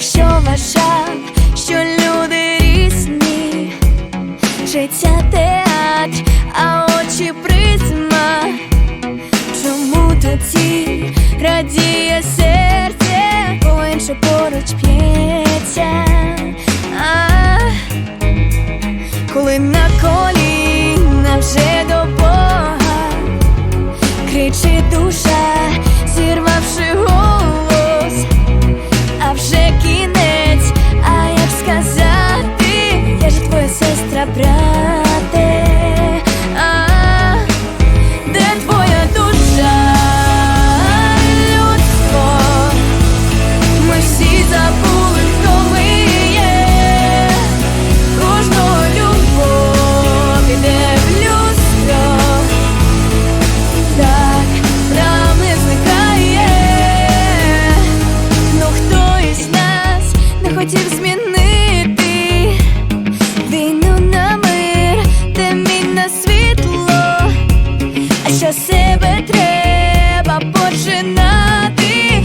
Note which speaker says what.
Speaker 1: якщо вважав, що люди різні, життя театр, а очі призма, чому тоді радіє серце, бо інше поруч п'ється, коли на коліна вже до Бога кричить душа. хотів змінити.